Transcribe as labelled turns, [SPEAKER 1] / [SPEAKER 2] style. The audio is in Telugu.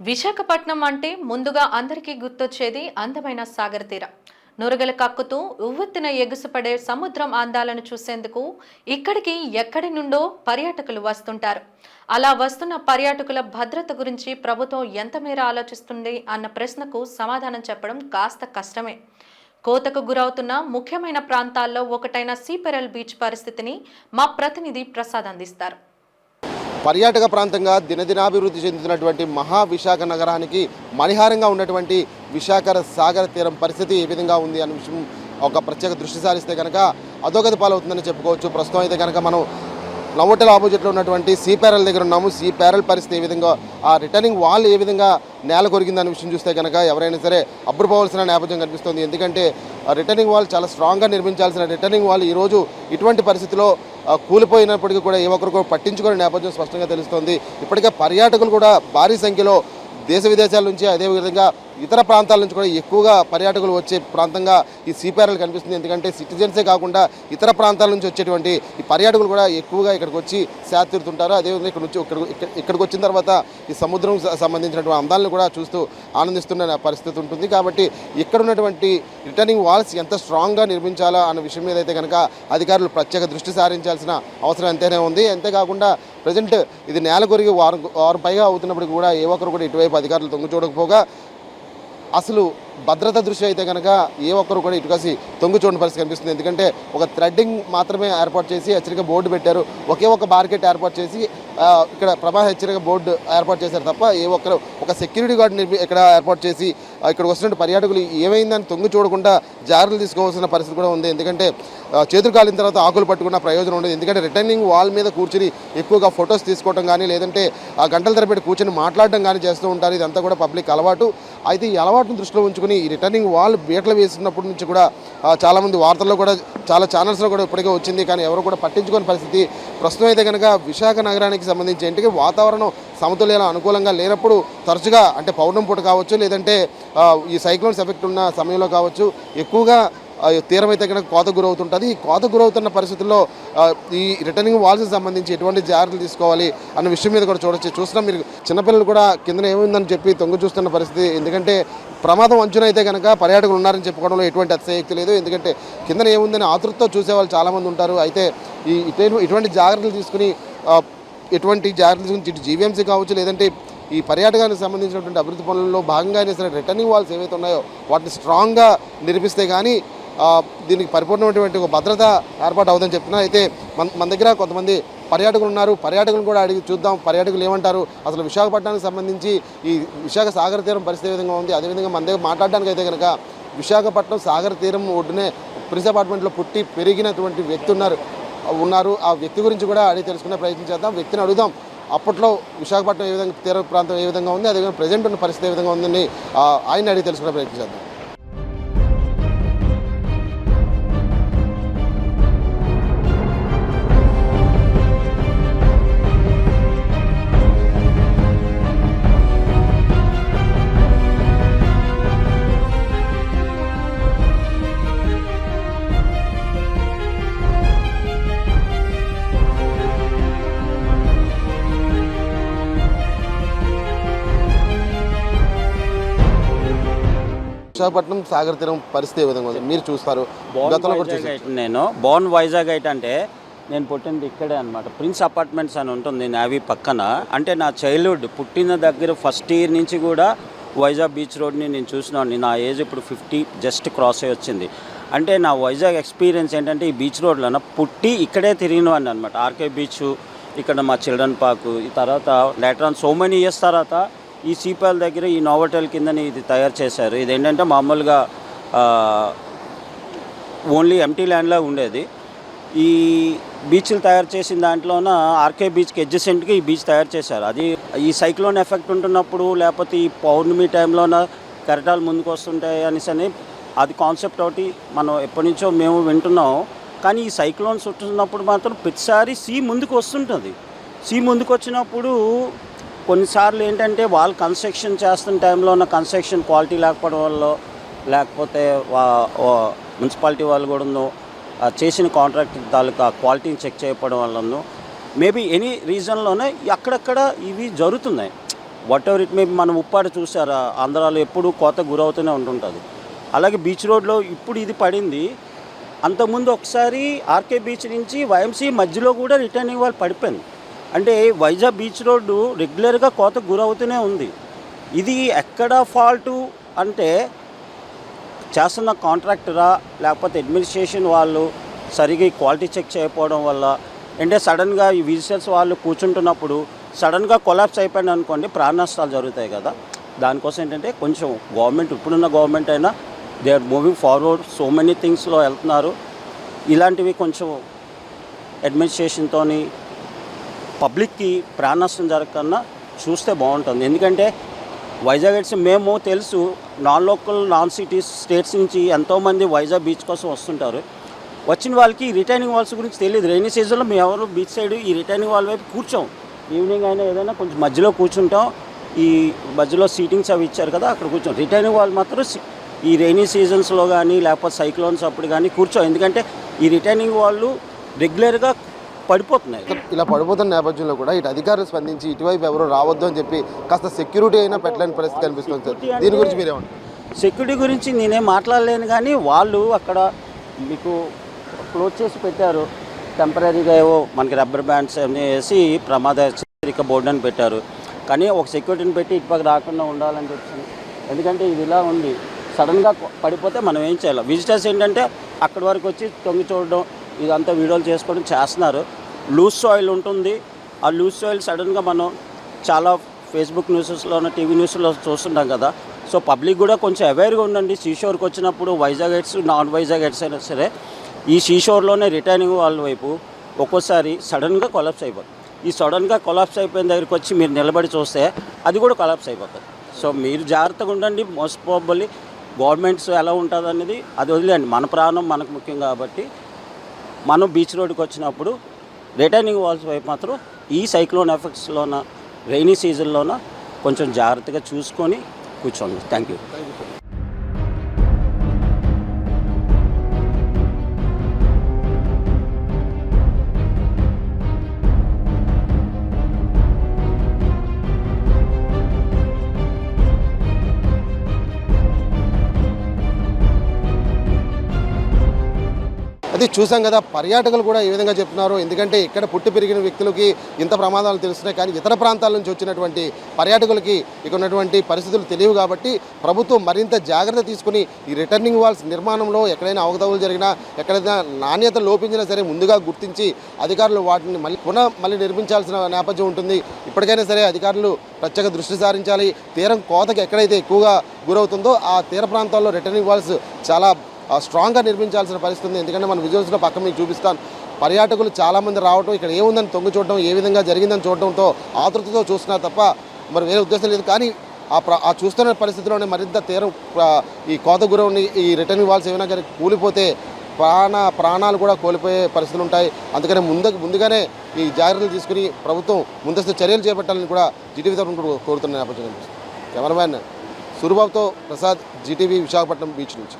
[SPEAKER 1] విశాఖపట్నం అంటే ముందుగా అందరికీ గుర్తొచ్చేది అందమైన సాగర తీరం. నురగలు కక్కుతూ ఉవ్వెత్తిన ఎగుసుపడే సముద్రం అందాలను చూసేందుకు ఇక్కడికి ఎక్కడి నుండో పర్యాటకులు వస్తుంటారు. అలా వస్తున్న పర్యాటకుల భద్రత గురించి ప్రభుత్వం ఎంతమేర ఆలోచిస్తుంది అన్న ప్రశ్నకు సమాధానం చెప్పడం కాస్త కష్టమే. కోతకు గురవుతున్న ముఖ్యమైన ప్రాంతాల్లో ఒకటైన సీపెరల్ బీచ్ పరిస్థితిని మా ప్రతినిధి ప్రసాద్ అందిస్తారు.
[SPEAKER 2] పర్యాటక ప్రాంతంగా దినదినాభివృద్ధి చెందుతున్నటువంటి మహా విశాఖ నగరానికి మణిహారంగా ఉన్నటువంటి విశాఖ సాగర తీరం పరిస్థితి ఏ విధంగా ఉంది అనే విషయం ఒక ప్రత్యేక దృష్టి సారిస్తే కనుక అధోగతి పాలవుతుందని చెప్పుకోవచ్చు. ప్రస్తుతం అయితే కనుక మనం నవోటల్ ఆపోజిట్లో ఉన్నటువంటి సీ దగ్గర ఉన్నాము. సీ పరిస్థితి ఏ విధంగా ఆ రిటర్నింగ్ వాల్ ఏ విధంగా నేల కొరిగిందనే విషయం చూస్తే కనుక ఎవరైనా సరే అబ్బురుపోవాల్సిన నేపథ్యం కనిపిస్తుంది. ఎందుకంటే ఆ రిటర్నింగ్ వాల్ చాలా స్ట్రాంగ్గా నిర్మించాల్సిన రిటర్నింగ్ వాల్ ఈరోజు ఇటువంటి పరిస్థితిలో కూలిపోయినప్పటికీ కూడా ఏ ఒక్కరికో పట్టించుకునే నేపథ్యం స్పష్టంగా తెలుస్తోంది. ఇప్పటికే పర్యాటకులు కూడా భారీ సంఖ్యలో దేశ విదేశాల నుంచి అదేవిధంగా ఇతర ప్రాంతాల నుంచి కూడా ఎక్కువగా పర్యాటకులు వచ్చే ప్రాంతంగా ఈ సీపీఆర్ఎల్ కనిపిస్తుంది. ఎందుకంటే సిటిజన్సే కాకుండా ఇతర ప్రాంతాల నుంచి వచ్చేటువంటి ఈ పర్యాటకులు కూడా ఎక్కువగా ఇక్కడికి వచ్చి సేద అదేవిధంగా ఇక్కడ నుంచి ఇక్కడ ఇక్కడికి వచ్చిన తర్వాత ఈ సముద్రం సంబంధించినటువంటి అందాలను కూడా చూస్తూ ఆనందిస్తున్న పరిస్థితి ఉంటుంది. కాబట్టి ఇక్కడ ఉన్నటువంటి రిటర్నింగ్ వాల్స్ ఎంత స్ట్రాంగ్గా నిర్మించాలా అన్న విషయం మీద అయితే కనుక అధికారులు ప్రత్యేక దృష్టి సారించాల్సిన అవసరం ఎంతైనా ఉంది. అంతేకాకుండా ప్రజెంట్ ఇది నేల కొరిగి వారం వారం పైగా అవుతున్నప్పుడు కూడా ఏ ఒక్కరు కూడా ఇటువైపు అధికారులు తొంగి చూడకపోగా అసలు భద్రత దృష్టి అయితే కనుక ఏ ఒక్కరు కూడా ఇటుకసి తొంగు చూడని పరిస్థితి కనిపిస్తుంది. ఎందుకంటే ఒక థ్రెడ్డింగ్ మాత్రమే ఏర్పాటు చేసి హెచ్చరిక బోర్డు పెట్టారు. ఒకే ఒక బార్కెట్ ఏర్పాటు చేసి ఇక్కడ ప్రమాద హెచ్చరిక బోర్డు ఏర్పాటు చేశారు తప్ప ఏ ఒక్కరు ఒక సెక్యూరిటీ గార్డ్ నిర్మి ఇక్కడ ఏర్పాటు చేసి ఇక్కడ వస్తున్న పర్యాటకులు ఏమైందని తొంగి చూడకుండా జాగ్రత్తలు తీసుకోవాల్సిన పరిస్థితి కూడా ఉంది. ఎందుకంటే చేతులు కాలిన తర్వాత ఆకులు పట్టుకున్న ప్రయోజనం ఉండదు. ఎందుకంటే రిటర్నింగ్ వాల్ మీద కూర్చుని ఎక్కువగా ఫొటోస్ తీసుకోవడం కానీ లేదంటే ఆ గంటల తరబడి కూర్చొని మాట్లాడడం కానీ చేస్తూ ఉంటారు. ఇదంతా కూడా పబ్లిక్ అలవాటు. అయితే ఈ అలవాటును దృష్టిలో ఉంచుకుని ఈ రిటర్నింగ్ వాల్ బీటలు వేసినప్పటి నుంచి కూడా చాలామంది వార్తల్లో కూడా చాలా ఛానల్స్లో కూడా ఇప్పటికే వచ్చింది. కానీ ఎవరు కూడా పట్టించుకోని పరిస్థితి. ప్రస్తుతం అయితే కనుక విశాఖ నగరానికి సంబంధించి ఏంటికి వాతావరణం సమతుల్యం అనుకూలంగా లేనప్పుడు తరచుగా అంటే పౌర్ణం పూట కావచ్చు లేదంటే ఈ సైక్లోన్స్ ఎఫెక్ట్ ఉన్న సమయంలో కావచ్చు ఎక్కువగా తీరం అయితే కనుక కోత గురవుతుంటుంది. ఈ కోత గురవుతున్న పరిస్థితుల్లో ఈ రిటర్నింగ్ వాల్స్కి సంబంధించి ఎటువంటి జాగ్రత్తలు తీసుకోవాలి అన్న విషయం మీద కూడా చూడొచ్చు. చూసినా మీరు చిన్నపిల్లలు కూడా కింద ఏముందని చెప్పి తొంగి చూస్తున్న పరిస్థితి. ఎందుకంటే ప్రమాదం అంచున అయితే కనుక పర్యాటకులు ఉన్నారని చెప్పుకోవడంలో ఎటువంటి అతిశయక్తి లేదు. ఎందుకంటే కింద ఏముందని ఆతృతతో చూసేవాళ్ళు చాలామంది ఉంటారు. అయితే ఈ ఇటువంటి జాగ్రత్తలు తీసుకుని ఎటువంటి జాగ్రత్తలు తీసుకుని ఇటు జీవీఎంసీ కావచ్చు లేదంటే ఈ పర్యాటకానికి సంబంధించినటువంటి అభివృద్ధి పనుల్లో భాగంగా అయినా సరే రిటర్నింగ్ వాల్స్ ఏవైతే ఉన్నాయో వాటిని స్ట్రాంగ్గా నిర్మిస్తే కానీ దీనికి పరిపూర్ణమైనటువంటి ఒక భద్రత ఏర్పాటు అవుదని చెప్తున్నా. అయితే మన మన దగ్గర కొంతమంది పర్యాటకులు ఉన్నారు. పర్యాటకులు కూడా అడిగి చూద్దాం. పర్యాటకులు ఏమంటారు? అసలు విశాఖపట్నానికి సంబంధించి ఈ విశాఖ సాగర తీరం పరిస్థితి విధంగా ఉంది? అదేవిధంగా మన దగ్గర మాట్లాడడానికి అయితే కనుక విశాఖపట్నం సాగర తీరం ఒడ్డునే ప్రిన్స్ అపార్ట్మెంట్లో పుట్టి పెరిగినటువంటి వ్యక్తి ఉన్నారు. ఉన్నారు. ఆ వ్యక్తి గురించి కూడా అడిగి తెలుసుకునే ప్రయత్నం చేద్దాం. వ్యక్తిని అడుగుదాం. అప్పట్లో విశాఖపట్నం ఏ విధంగా తీర ప్రాంతం ఏ విధంగా ఉంది? అదేవిధంగా ప్రజెంట్ ఉన్న పరిస్థితి ఏ విధంగా ఉందని ఆయన అడిగి తెలుసుకునే ప్రయత్నం చేద్దాం. విశాఖపట్నం సాగర తీరం పరిస్థితి ఏ విధంగా ఉంది? మీరు చూస్తారు. గతంలో కూడా చూసారు.
[SPEAKER 3] నేను. బోర్న్ వైజాగ్ అయితే అంటే నేను పుట్టింది ఇక్కడే అనమాట ప్రిన్స్ అపార్ట్మెంట్స్ అని ఉంటుంది నావీ పక్కన. అంటే నా చైల్డ్హుడ్ పుట్టిన దగ్గర ఫస్ట్ ఇయర్ నుంచి కూడా వైజాగ్ బీచ్ రోడ్ని నేను చూసినాను నా ఏజ్ ఇప్పుడు ఫిఫ్టీ జస్ట్ క్రాస్ అయ్యి వచ్చింది. అంటే నా వైజాగ్ ఎక్స్పీరియన్స్ ఏంటంటే ఈ బీచ్ రోడ్లో పుట్టి ఇక్కడే తిరిగినవాడిని అనమాట ఆర్కే బీచ్ ఇక్కడ మా చిల్డ్రన్ పార్క్ ఈ తర్వాత later on so many years తర్వాత ఈ సీపాల్ దగ్గర ఈ నోవటెల్ కిందని ఇది తయారు చేశారు. ఇది ఏంటంటే మామూలుగా ఓన్లీ ఎంటీ ల్యాండ్లా ఉండేది. ఈ బీచ్లు తయారు చేసిన దాంట్లోన ఆర్కే బీచ్కి ఎడ్జసెంట్గా ఈ బీచ్ తయారు చేశారు. అది ఈ సైక్లోన్ ఎఫెక్ట్ ఉంటున్నప్పుడు లేకపోతే ఈ పౌర్ణమి టైంలోన కెరటాలు ముందుకు వస్తుంటాయి అనేసి అని అది కాన్సెప్ట్ ఒకటి మనం ఎప్పటి నుంచో మేము వింటున్నాం. కానీ ఈ సైక్లోన్స్ చుట్టున్నప్పుడు మాత్రం ప్రతిసారి సీ ముందుకు వస్తుంటుంది. సీ ముందుకు వచ్చినప్పుడు కొన్నిసార్లు ఏంటంటే వాళ్ళు కన్స్ట్రక్షన్ చేస్తున్న టైంలో ఉన్న కన్స్ట్రక్షన్ క్వాలిటీ లేకపోవడం వల్ల లేకపోతే వా- మున్సిపాలిటీ వాళ్ళు కూడా చేసిన కాంట్రాక్ట్ తాలూకా క్వాలిటీని చెక్ చేయకపోవడం వల్ల మేబీ ఎనీ రీజన్లోనే అక్కడక్కడ ఇవి జరుగుతున్నాయి. వాట్ ఎవర్ ఇట్ మే మనం ఉప్పాడు చూసారా ఆంధ్రాలో ఎప్పుడు కోత గురవుతూనే ఉంటుంటుంది. అలాగే బీచ్ రోడ్లో ఇప్పుడు ఇది పడింది. అంతకుముందు ఒకసారి ఆర్కే బీచ్ నుంచి వైఎంసీ మధ్యలో కూడా రిటర్నింగ్ వాళ్ళు పడిపోయింది. అంటే వైజాగ్ బీచ్ రోడ్డు రెగ్యులర్గా కోత గురవుతూనే ఉంది. ఇది ఎక్కడ ఫాల్టు అంటే చేస్తున్న కాంట్రాక్టరా లేకపోతే అడ్మినిస్ట్రేషన్ వాళ్ళు సరిగ్గా క్వాలిటీ చెక్ చేయకపోవడం వల్ల? అంటే సడన్గా ఈ విజిటర్స్ వాళ్ళు కూర్చుంటున్నప్పుడు సడన్గా కొలాప్స్ అయిపోయింది అనుకోండి ప్రాణ నష్టాలు జరుగుతాయి కదా? దానికోసం ఏంటంటే కొంచెం గవర్నమెంట్ ఇప్పుడున్న గవర్నమెంట్ అయినా they are moving forward. So many థింగ్స్లో వెళ్తున్నారు. ఇలాంటివి కొంచెం అడ్మినిస్ట్రేషన్తో పబ్లిక్కి ప్రాణ నష్టం చూస్తే బాగుంటుంది. ఎందుకంటే వైజాగ్ ఎడ్స్ మేము తెలుసు non local non cities states నుంచి ఎంతోమంది వైజాగ్ బీచ్ కోసం వస్తుంటారు. వచ్చిన వాళ్ళకి రిటైనింగ్ వాల్స్ గురించి తెలియదు రైనీ సీజన్లో మేము ఎవరు బీచ్ సైడ్ ఈ రిటైనింగ్ వాల్ వైపు కూర్చోం. ఈవినింగ్ అయినా ఏదైనా కొంచెం మధ్యలో కూర్చుంటాం. ఈ మధ్యలో సీటింగ్స్ అవి ఇచ్చారు కదా అక్కడ కూర్చోం. రిటైనింగ్ వాల్ మాత్రం ఈ రైనీ సీజన్స్లో కానీ లేకపోతే సైక్లోన్స్ అప్పుడు కానీ కూర్చోం. ఎందుకంటే ఈ రిటైనింగ్ వాళ్ళు రెగ్యులర్గా పడిపోతున్నాయి.
[SPEAKER 2] ఇలా పడిపోతున్న నేపథ్యంలో కూడా ఇటు అధికారులు స్పందించి ఇటువైపు ఎవరు రావద్దు అని చెప్పి కాస్త సెక్యూరిటీ అయినా పెట్టలేని పరిస్థితి కనిపిస్తుంది సార్. దీని గురించి మీరేమంటారు
[SPEAKER 3] సెక్యూరిటీ గురించి నేనేం మాట్లాడలేను కానీ వాళ్ళు అక్కడ మీకు క్లోజ్ చేసి పెట్టారు. టెంపరీగా ఏవో మనకి రబ్బర్ బ్యాండ్స్ అన్నీ వేసి ప్రమాద హెచ్చరిక బోర్డు అని పెట్టారు. కానీ ఒక సెక్యూరిటీని పెట్టి ఇటుపక్క రాకుండా ఉండాలని చెప్పి. ఎందుకంటే ఇది ఇలా ఉంది. సడన్గా పడిపోతే మనం ఏం చేయాలి? విజిటర్స్ ఏంటంటే అక్కడి వరకు వచ్చి తొంగి చూడడం ఇదంతా వీడియోలు చేసుకోవడం చేస్తున్నారు. లూజ్ సాయిల్ ఉంటుంది. ఆ లూజ్ సాయిల్ సడన్గా మనం చాలా ఫేస్బుక్ న్యూసెస్లోనూ టీవీ న్యూస్లో చూస్తుంటాం కదా. సో పబ్లిక్ కూడా కొంచెం అవేర్గా ఉండండి. సీషోర్కి వచ్చినప్పుడు Vizag heads non Vizag heads అయినా సరే ఈ సీషోర్లోనే రిటర్నింగ్ వాళ్ళ వైపు ఒక్కోసారి సడన్గా కొలాప్స్ అయిపోతుంది ఈ సడన్గా కొలాప్స్ అయిపోయిన దగ్గరికి వచ్చి మీరు నిలబడి చూస్తే అది కూడా కొలాప్స్ అయిపోతుంది సో మీరు జాగ్రత్తగా ఉండండి. మోస్ట్ ప్రాబల్లీ గవర్నమెంట్స్ ఎలా ఉంటుంది అనేది అది వదిలేండి మన ప్రాణం మనకు ముఖ్యం కాబట్టి మనం బీచ్ రోడ్కి వచ్చినప్పుడు రిటర్నింగ్ వాల్స్ వైపు మాత్రం ఈ సైక్లోన్ ఎఫెక్ట్స్లోన రెయినీ సీజన్లోన కొంచెం జాగ్రత్తగా చూసుకొని కూర్చోండి. థ్యాంక్ యూ
[SPEAKER 2] అది చూసాం కదా పర్యాటకులు కూడా ఏ విధంగా చెప్తున్నారు. ఎందుకంటే ఇక్కడ పుట్టి పెరిగిన వ్యక్తులకి ఇంత ప్రమాదాలు తెలుస్తున్నాయి. కానీ ఇతర ప్రాంతాల నుంచి వచ్చినటువంటి పర్యాటకులకి ఇక్కడ ఉన్నటువంటి పరిస్థితులు తెలియవు కాబట్టి ప్రభుత్వం మరింత జాగ్రత్త తీసుకుని ఈ రిటర్నింగ్ వాల్స్ నిర్మాణంలో ఎక్కడైనా అవకతవలు జరిగినా ఎక్కడైనా నాణ్యత లోపించినా సరే ముందుగా గుర్తించి అధికారులు వాటిని మళ్ళీ పునః మళ్ళీ నిర్మించాల్సిన నేపథ్యం ఉంటుంది. ఇప్పటికైనా సరే అధికారులు ప్రత్యేక దృష్టి సారించాలి. తీరం కోతకి ఎక్కడైతే ఎక్కువగా గురవుతుందో ఆ తీర ప్రాంతాల్లో రిటర్నింగ్ వాల్స్ చాలా స్ట్రాంగ్గా నిర్మించాల్సిన పరిస్థితి ఉంది. ఎందుకంటే మన విజువల్స్లో పక్క మీకు చూపిస్తాను. పర్యాటకులు చాలామంది రావడం ఇక్కడ ఏముందని తొంగి చూడడం ఏ విధంగా జరిగిందని చూడడంతో ఆతృతతో చూస్తున్నారు తప్ప మరి వేరే ఉద్దేశం లేదు. కానీ ఆ ప్ర ఆ చూస్తున్న పరిస్థితిలోనే మరింత తీరం ఈ కోత గురవుని ఈ రిటర్న్ ఇవ్వాల్సి ఏమైనా కానీ కూలిపోతే ప్రాణ ప్రాణాలు కూడా కోల్పోయే పరిస్థితులు ఉంటాయి. అందుకని ముందు ముందుగానే ఈ జాగ్రత్తలు తీసుకుని ప్రభుత్వం ముందస్తు చర్యలు చేపట్టాలని కూడా జీటీవీ తరఫున కూడా కోరుతున్న నేపథ్యం కెమెరామ్యాన్ సూరిబాబుతో ప్రసాద్ జీటీవీ విశాఖపట్నం బీచ్ నుంచి.